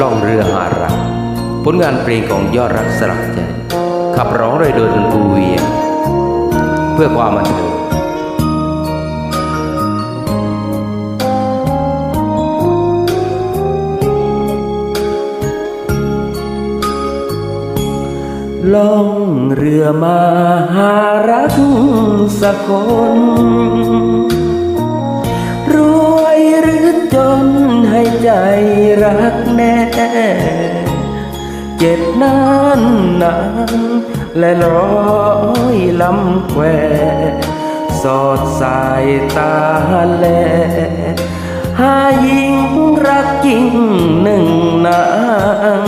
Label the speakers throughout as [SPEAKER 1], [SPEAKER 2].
[SPEAKER 1] ล่องเรือหารัก ผลงานเพลงของยอดรักสลักใจ ขับร้องโดยโดยดนตรีเวียงเพื่อความบันเทิงล่องเรือมาหารักสักคน รักแน่เจ็บนานนานและร้อยลำแควสอดสายตาแลหาหญิงรักจริงหนึ่งนาง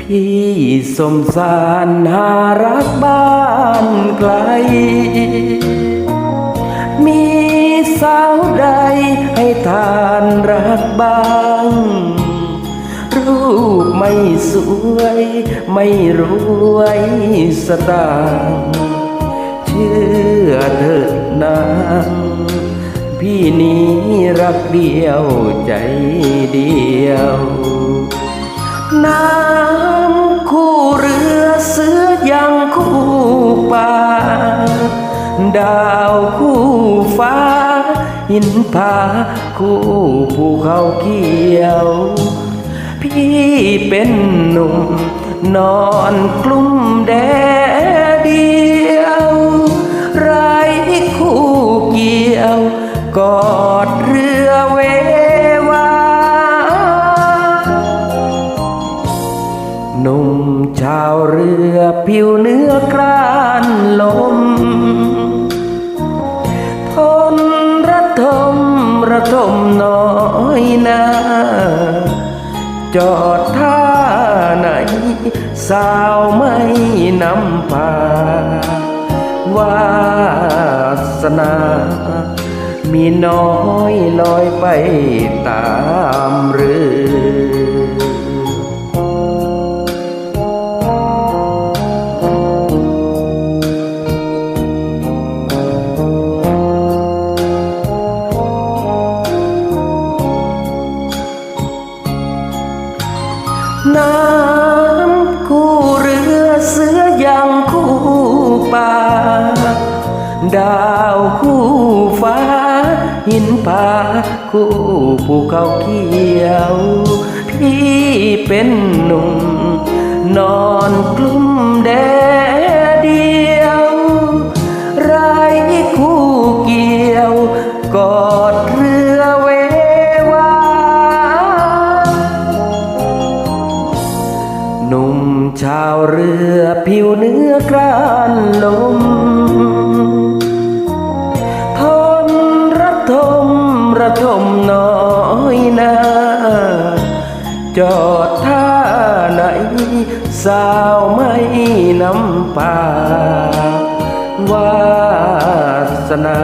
[SPEAKER 1] พี่สมสารหารักบ้านไกล มีสาวใดให้ทา บ้าง รูปไม่สวย ไม่รวยสตางค์เชื่อเถิดนางพี่นี้รักเดียวใจเดียว น้ำคู่เรือเสือยังคู่ป่า ดาวคู่ฟ้าหินผา คู่ภูเขาเขียว พี่เป็นหนุ่ม นอนกลุ่มแดเดียวไรคู่เกี่ยว กอดเรือเววาหนุ่มชาวเรือผิวเนื้อกรานลม ระทมน้อยนาจอดท่าไหน สาวไม่นำพาวาสนา มีน้อยลอยไปตามเรือ นผาคู่ภูเขาเขียว พี่เป็นหนุ่ม นอนกลุ่มแดดเดียวไรคู่เกี่ยวกอดเรือเววาหนุ่มชาวเรือผิวเนื้อกรานลม ดท่าไหน สาวไม่นำปาวาสนา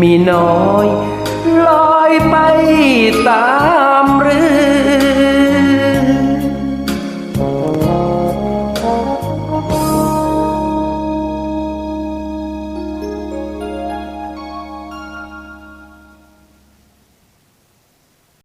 [SPEAKER 1] มีน้อยลอยไปตามเรือ